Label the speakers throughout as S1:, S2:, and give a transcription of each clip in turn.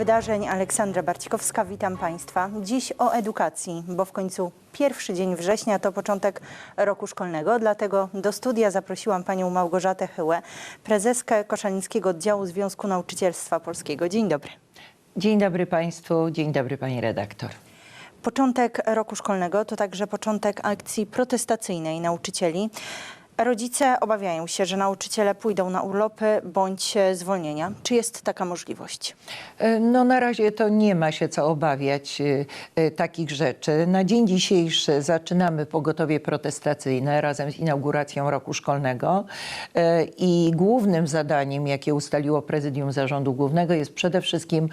S1: Wydarzeń Aleksandra Barcikowska, witam Państwa. Dziś o edukacji, bo w końcu pierwszy dzień września to początek roku szkolnego, dlatego do studia zaprosiłam panią Małgorzatę Chyłę, prezeskę Koszalińskiego Oddziału Związku Nauczycielstwa Polskiego. Dzień dobry.
S2: Dzień dobry Państwu, dzień dobry Pani redaktor.
S1: Początek roku szkolnego to także początek akcji protestacyjnej nauczycieli. Rodzice obawiają się, że nauczyciele pójdą na urlopy bądź zwolnienia. Czy jest taka możliwość?
S2: E, No na razie to nie ma się co obawiać e, e, takich rzeczy. Na dzień dzisiejszy zaczynamy pogotowie protestacyjne razem z inauguracją roku szkolnego i głównym zadaniem, jakie ustaliło Prezydium Zarządu Głównego jest przede wszystkim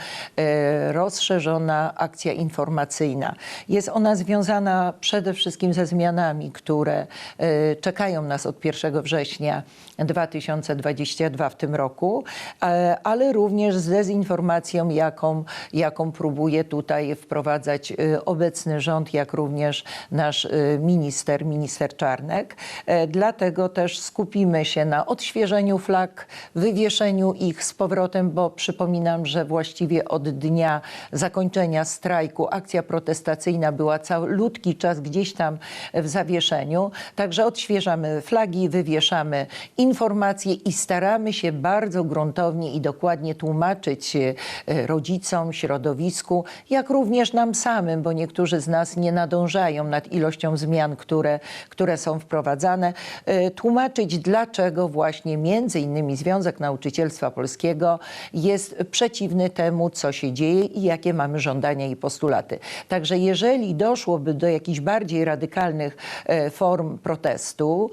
S2: rozszerzona akcja informacyjna. Jest ona związana przede wszystkim ze zmianami, które czekają nas od 1 września 2022 w tym roku, e, ale również z dezinformacją, jaką, jaką próbuje tutaj wprowadzać e, obecny rząd, jak również nasz e, minister, minister Czarnek. Dlatego też skupimy się na odświeżeniu flag, wywieszeniu ich z powrotem, bo przypominam, że właściwie od dnia zakończenia strajku akcja protestacyjna była calutki czas gdzieś tam w zawieszeniu. Także odświeżamy flagi, wywieszamy informacje i staramy się bardzo gruntownie i dokładnie tłumaczyć e, rodzicom, środowisku, jak również nam samym, bo niektórzy z nas nie nadążają nad ilością zmian, które, które są wprowadzane, e, tłumaczyć, dlaczego właśnie między innymi Związek Nauczycielstwa Polskiego jest przeciwny temu, co się dzieje i jakie mamy żądania i postulaty. Także jeżeli doszłoby do jakichś bardziej radykalnych e, form protestu,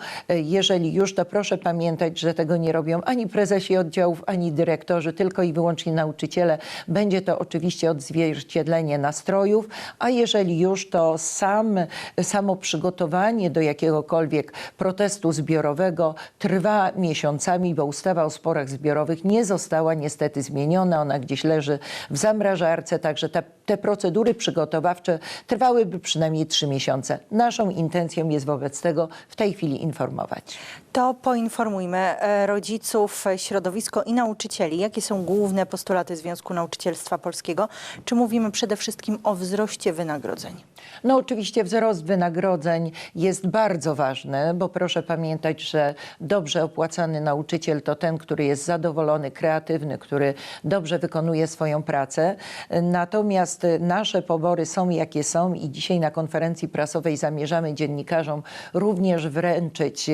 S2: jeżeli już, to proszę pamiętać, że tego nie robią ani prezesi oddziałów, ani dyrektorzy, tylko i wyłącznie nauczyciele. Będzie to oczywiście odzwierciedlenie nastrojów, a jeżeli już, to sam, samo przygotowanie do jakiegokolwiek protestu zbiorowego trwa miesiącami, bo ustawa o sporach zbiorowych nie została niestety zmieniona. Ona gdzieś leży w zamrażarce, także te, te procedury przygotowawcze trwałyby przynajmniej trzy miesiące. Naszą intencją jest wobec tego w tej chwili informować.
S1: To poinformujmy e, rodziców, e, środowisko i nauczycieli, jakie są główne postulaty Związku Nauczycielstwa Polskiego. Czy mówimy przede wszystkim o wzroście wynagrodzeń?
S2: No oczywiście wzrost wynagrodzeń jest bardzo ważny, bo proszę pamiętać, że dobrze opłacany nauczyciel to ten, który jest zadowolony, kreatywny, który dobrze wykonuje swoją pracę. Natomiast nasze pobory są jakie są i dzisiaj na konferencji prasowej zamierzamy dziennikarzom również wręczyć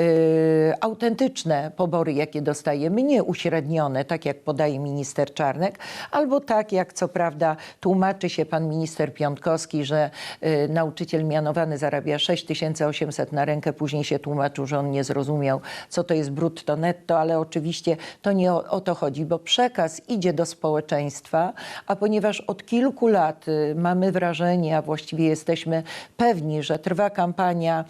S2: y, autentyczne pobory, jakie dostajemy, nie uśrednione, tak jak podaje minister Czarnek, albo tak jak co prawda tłumaczy się pan minister Piątkowski, że y, nauczyciel mianowany zarabia 6800 na rękę, później się tłumaczył, że on nie zrozumiał, co to jest brutto netto, ale oczywiście to nie o, o to chodzi, bo przekaz idzie do społeczeństwa, a ponieważ od kilku lat y, mamy wrażenie, a właściwie jesteśmy pewni, że trwa kampania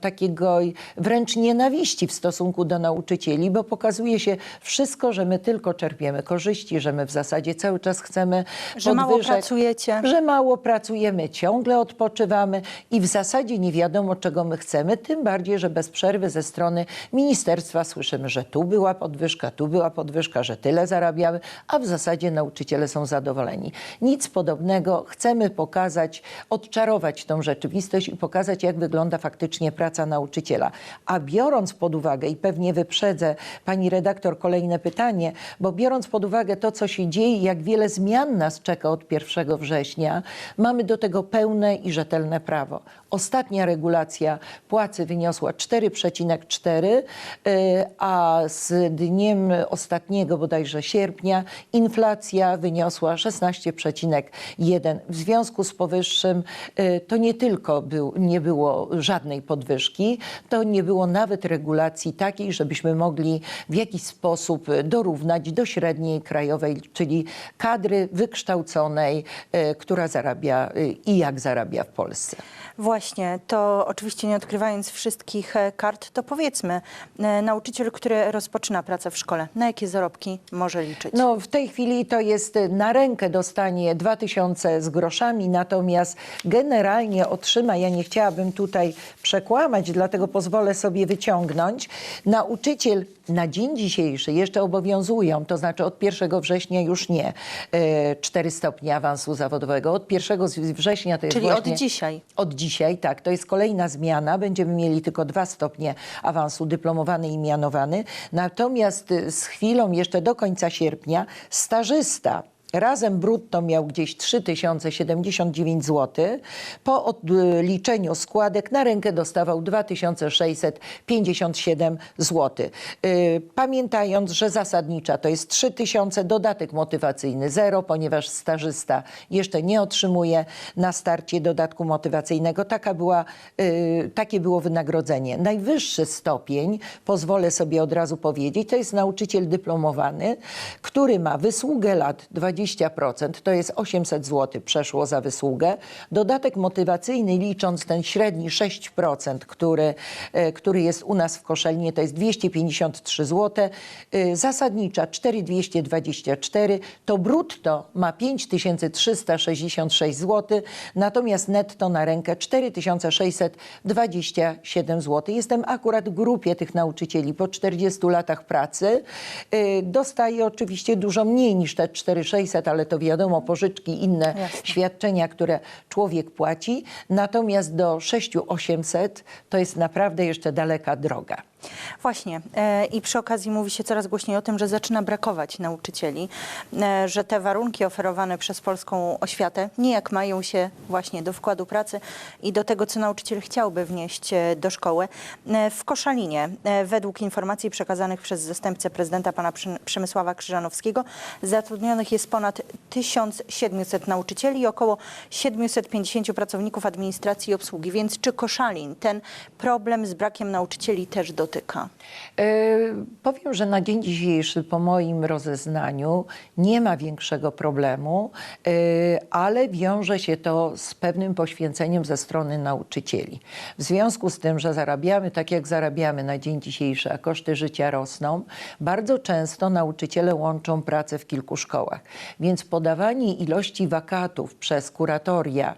S2: takiego wręcz nienawiści w stosunku do nauczycieli, bo pokazuje się wszystko, że my tylko czerpiemy korzyści, że my w zasadzie cały czas chcemy
S1: Że mało pracujecie.
S2: że mało pracujemy, ciągle odpoczywamy i w zasadzie nie wiadomo, czego my chcemy, tym bardziej, że bez przerwy ze strony ministerstwa słyszymy, że tu była podwyżka, tu była podwyżka, że tyle zarabiamy, a w zasadzie nauczyciele są zadowoleni. Nic podobnego. Chcemy pokazać, odczarować tą rzeczywistość i pokazać, jak wygląda faktycznie praca nauczyciela. A biorąc pod uwagę, i pewnie wyprzedzę pani redaktor kolejne pytanie, bo biorąc pod uwagę to, co się dzieje, jak wiele zmian nas czeka od 1 września, mamy do tego pełne i rzetelne prawo. Ostatnia regulacja płacy wyniosła 4,4, y, a z dniem ostatniego bodajże sierpnia inflacja wyniosła 16,1. W związku z powyższym y, to nie tylko był, nie było żadnej podwyżki, to nie było nawet regulacji takiej, żebyśmy mogli w jakiś sposób dorównać do średniej krajowej, czyli kadry wykształconej, y, która zarabia y, i jak zarabia w Polsce.
S1: Właśnie, to oczywiście nie odkrywając wszystkich e, kart, to powiedzmy, e, nauczyciel, który rozpoczyna pracę w szkole, na jakie zarobki może liczyć?
S2: No w tej chwili to jest na rękę dostanie 2000 z groszami, natomiast generalnie otrzyma, ja nie chciałabym tutaj przekłamać, dlatego pozwolę sobie wyciągnąć. Nauczyciel na dzień dzisiejszy jeszcze obowiązują, to znaczy od 1 września już nie, e, 4 stopnie awansu zawodowego. Od 1 z- września to jest
S1: Czyli od
S2: właśnie...
S1: dzisiaj.
S2: Od dzisiaj, tak. To jest kolejna zmiana. Będziemy mieli tylko dwa stopnie awansu dyplomowany i mianowany. Natomiast y, z chwilą jeszcze do końca sierpnia stażysta Razem brutto miał gdzieś 3079 zł. Po odliczeniu składek na rękę dostawał 2657 zł. Y, Pamiętając, że zasadnicza to jest 3000, dodatek motywacyjny zero, ponieważ stażysta jeszcze nie otrzymuje na starcie dodatku motywacyjnego. Taka była, y, takie było wynagrodzenie. Najwyższy stopień, pozwolę sobie od razu powiedzieć, to jest nauczyciel dyplomowany, który ma wysługę lat 20%, to jest 800 zł przeszło za wysługę. Dodatek motywacyjny licząc ten średni 6%, który, e, który jest u nas w Koszalinie, to jest 253 zł. E, Zasadnicza 4224, to brutto ma 5366 zł, natomiast netto na rękę 4627 zł. Jestem akurat w grupie tych nauczycieli po 40 latach pracy. E, Dostaję oczywiście dużo mniej niż te 4600, ale to wiadomo, pożyczki, inne
S1: Jasne.
S2: świadczenia, które człowiek płaci. Natomiast do 6800 to jest naprawdę jeszcze daleka droga.
S1: Właśnie. E, I przy okazji mówi się coraz głośniej o tym, że zaczyna brakować nauczycieli, e, że te warunki oferowane przez polską oświatę nijak mają się właśnie do wkładu pracy i do tego, co nauczyciel chciałby wnieść e, do szkoły. W Koszalinie, według informacji przekazanych przez zastępcę prezydenta pana Przemysława Krzyżanowskiego, zatrudnionych jest ponad 1700 nauczycieli i około 750 pracowników administracji i obsługi. Więc czy Koszalin ten problem z brakiem nauczycieli też dotyka?
S2: E, powiem, że na dzień dzisiejszy, po moim rozeznaniu, nie ma większego problemu, e, ale wiąże się to z pewnym poświęceniem ze strony nauczycieli. W związku z tym, że zarabiamy tak, jak zarabiamy na dzień dzisiejszy, a koszty życia rosną, bardzo często nauczyciele łączą pracę w kilku szkołach. Więc podawanie ilości wakatów przez kuratoria,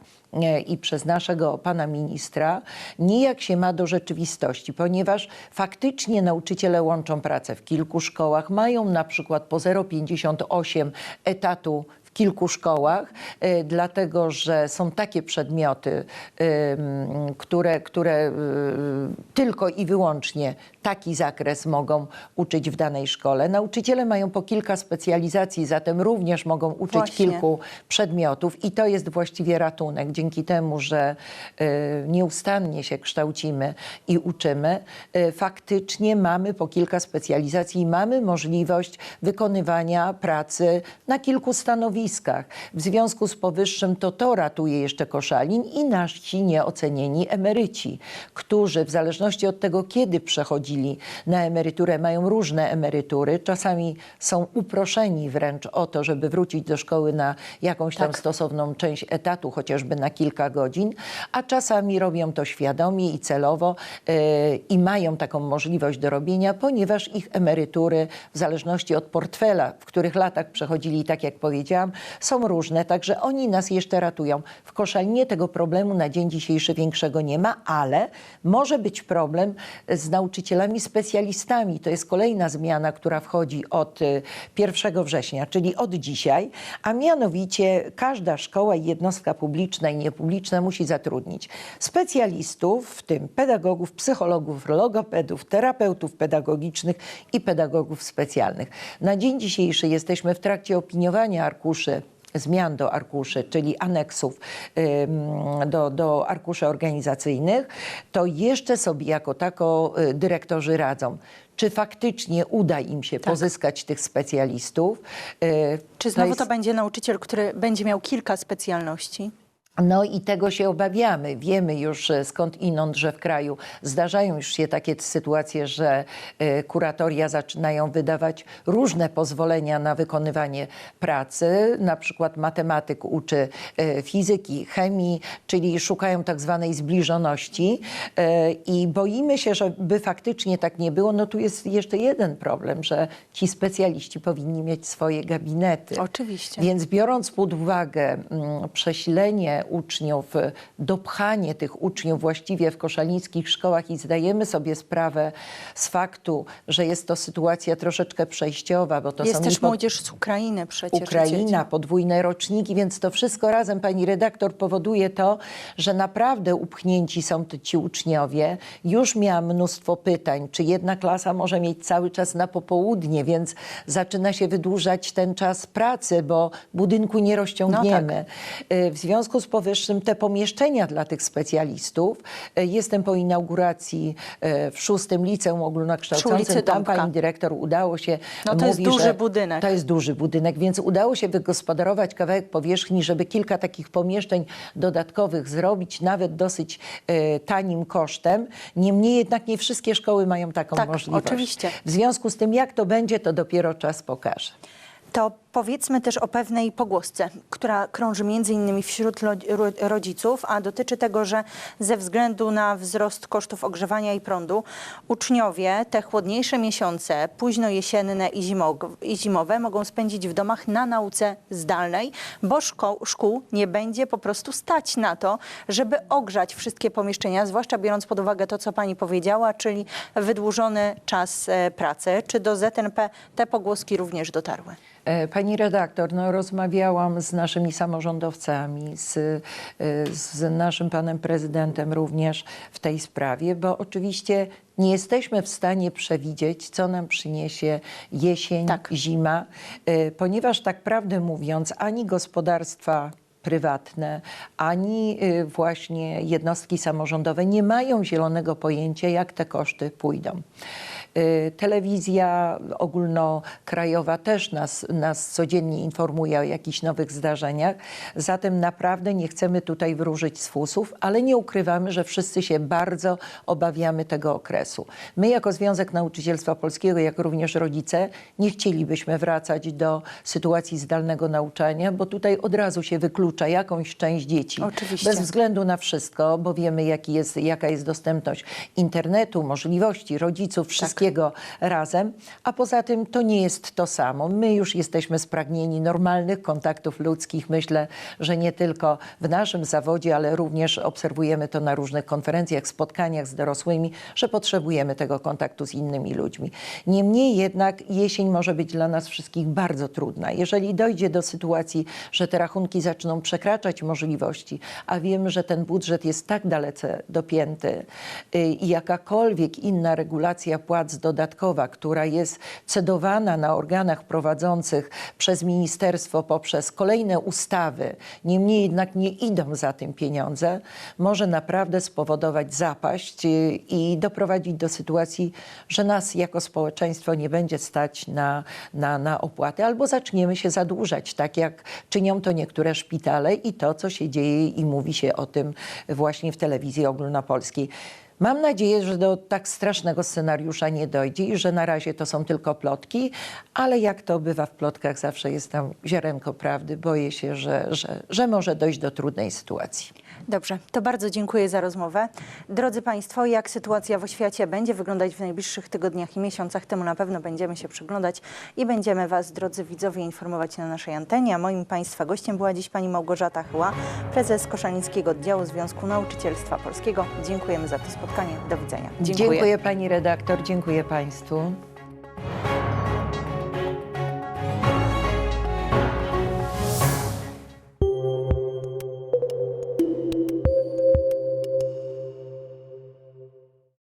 S2: i przez naszego pana ministra nijak się ma do rzeczywistości, ponieważ faktycznie nauczyciele łączą pracę w kilku szkołach, mają na przykład po 0,58 etatu w kilku szkołach, e, dlatego że są takie przedmioty, em, które, które e, tylko i wyłącznie taki zakres mogą uczyć w danej szkole. Nauczyciele mają po kilka specjalizacji, zatem również mogą uczyć
S1: Właśnie.
S2: kilku przedmiotów i to jest właściwie ratunek. Dzięki temu, że y, nieustannie się kształcimy i uczymy, y, faktycznie mamy po kilka specjalizacji i mamy możliwość wykonywania pracy na kilku stanowiskach. W związku z powyższym to to ratuje jeszcze Koszalin i nasi nieocenieni emeryci, którzy w zależności od tego, kiedy przechodzili na emeryturę, mają różne emerytury. Czasami są uproszeni wręcz o to, żeby wrócić do szkoły na jakąś tam
S1: Tak.
S2: stosowną część etatu, chociażby na kilka godzin, a czasami robią to świadomie i celowo yy, i mają taką możliwość do robienia, ponieważ ich emerytury w zależności od portfela, w których latach przechodzili, tak jak powiedziałam, są różne, także oni nas jeszcze ratują. W Koszalinie tego problemu na dzień dzisiejszy większego nie ma, ale może być problem z nauczycielami specjalistami. To jest kolejna zmiana, która wchodzi od y, 1 września, czyli od dzisiaj, a mianowicie każda szkoła i jednostka publiczna i niepubliczna musi zatrudnić specjalistów, w tym pedagogów, psychologów, logopedów, terapeutów pedagogicznych i pedagogów specjalnych. Na dzień dzisiejszy jesteśmy w trakcie opiniowania arkuszy zmian do arkuszy, czyli aneksów do, do arkuszy organizacyjnych, to jeszcze sobie jako tako y, dyrektorzy radzą. Czy faktycznie uda im się pozyskać tych specjalistów? Y,
S1: Czy znowu
S2: jest-
S1: to będzie nauczyciel, który będzie miał kilka specjalności?
S2: No i tego się obawiamy. Wiemy już e, skąd inąd, że w kraju zdarzają już się takie sytuacje, że e, kuratoria zaczynają wydawać różne pozwolenia na wykonywanie pracy. Na przykład matematyk uczy e, fizyki, chemii, czyli szukają tak zwanej zbliżoności i boimy się, żeby faktycznie tak nie było. No tu jest jeszcze jeden problem, że ci specjaliści powinni mieć swoje gabinety.
S1: Oczywiście.
S2: Więc biorąc pod uwagę mm, przesilenie uczniów, dopchanie tych uczniów właściwie w koszalińskich szkołach i zdajemy sobie sprawę z faktu, że jest to sytuacja troszeczkę przejściowa, bo to
S1: Jest
S2: są
S1: też
S2: i po-
S1: młodzież z Ukrainy przecież.
S2: Ukraina,
S1: dzieci.
S2: podwójne roczniki, więc to wszystko razem, pani redaktor, powoduje to, że naprawdę upchnięci są ci uczniowie. Już miałam mnóstwo pytań, czy jedna klasa może mieć cały czas na popołudnie, więc zaczyna się wydłużać ten czas pracy, bo budynku nie rozciągniemy. Y, W związku z powyższym te pomieszczenia dla tych specjalistów, y, jestem po inauguracji y, w szóstym liceum ogólnokształcącym, tam pani dyrektor udało się,
S1: No to jest
S2: mówi,
S1: duży
S2: że
S1: budynek.
S2: To jest duży budynek, więc udało się wygospodarować kawałek powierzchni, żeby kilka takich pomieszczeń dodatkowych zrobić, nawet dosyć e, tanim kosztem. Niemniej jednak nie wszystkie szkoły mają taką
S1: Tak,
S2: możliwość.
S1: oczywiście.
S2: W związku z tym, jak to będzie, to dopiero czas pokaże.
S1: To powiedzmy też o pewnej pogłosce, która krąży między innymi wśród rodziców, a dotyczy tego, że ze względu na wzrost kosztów ogrzewania i prądu uczniowie te chłodniejsze miesiące, późno jesienne i, zimo- i zimowe mogą spędzić w domach na nauce zdalnej, bo szko- szkół nie będzie po prostu stać na to, żeby ogrzać wszystkie pomieszczenia, zwłaszcza biorąc pod uwagę to, co pani powiedziała, czyli wydłużony czas e, pracy. Czy do ZNP te pogłoski również dotarły?
S2: E, Pani redaktor, no rozmawiałam z naszymi samorządowcami, z, e, z naszym panem prezydentem również w tej sprawie, bo oczywiście nie jesteśmy w stanie przewidzieć, co nam przyniesie jesień,
S1: Tak.
S2: zima, e, ponieważ tak prawdę mówiąc, ani gospodarstwa prywatne, ani y, właśnie jednostki samorządowe nie mają zielonego pojęcia, jak te koszty pójdą. Y, Telewizja ogólnokrajowa też nas, nas codziennie informuje o jakichś nowych zdarzeniach, zatem naprawdę nie chcemy tutaj wróżyć z fusów, ale nie ukrywamy, że wszyscy się bardzo obawiamy tego okresu. My jako Związek Nauczycielstwa Polskiego, jak również rodzice, nie chcielibyśmy wracać do sytuacji zdalnego nauczania, bo tutaj od razu się wyklucza jakąś część dzieci.
S1: Oczywiście.
S2: Bez względu na wszystko, bo wiemy, jaki jest, jaka jest dostępność internetu, możliwości rodziców, wszystkiego razem. A poza tym to nie jest to samo. My już jesteśmy spragnieni normalnych kontaktów ludzkich. Myślę, że nie tylko w naszym zawodzie, ale również obserwujemy to na różnych konferencjach, spotkaniach z dorosłymi, że potrzebujemy tego kontaktu z innymi ludźmi. Niemniej jednak jesień może być dla nas wszystkich bardzo trudna. Jeżeli dojdzie do sytuacji, że te rachunki zaczną przekraczać możliwości, a wiemy, że ten budżet jest tak dalece dopięty y, i jakakolwiek inna regulacja płac dodatkowa, która jest cedowana na organach prowadzących przez ministerstwo poprzez kolejne ustawy, niemniej jednak nie idą za tym pieniądze, może naprawdę spowodować zapaść y, i doprowadzić do sytuacji, że nas jako społeczeństwo nie będzie stać na, na, na opłaty, albo zaczniemy się zadłużać, tak jak czynią to niektóre szpitale i to, co się dzieje i mówi się o tym właśnie w telewizji ogólnopolskiej. Mam nadzieję, że do tak strasznego scenariusza nie dojdzie i że na razie to są tylko plotki, ale jak to bywa w plotkach, zawsze jest tam ziarenko prawdy. Boję się, że, że, że może dojść do trudnej sytuacji.
S1: Dobrze, to bardzo dziękuję za rozmowę. Drodzy Państwo, jak sytuacja w oświacie będzie wyglądać w najbliższych tygodniach i miesiącach, temu na pewno będziemy się przyglądać i będziemy Was, drodzy widzowie, informować na naszej antenie. A moim Państwa gościem była dziś Pani Małgorzata Chyła, prezes Koszalińskiego Oddziału Związku Nauczycielstwa Polskiego. Dziękujemy za to spotkanie. Do widzenia.
S2: dziękuję Pani redaktor, dziękuję Państwu.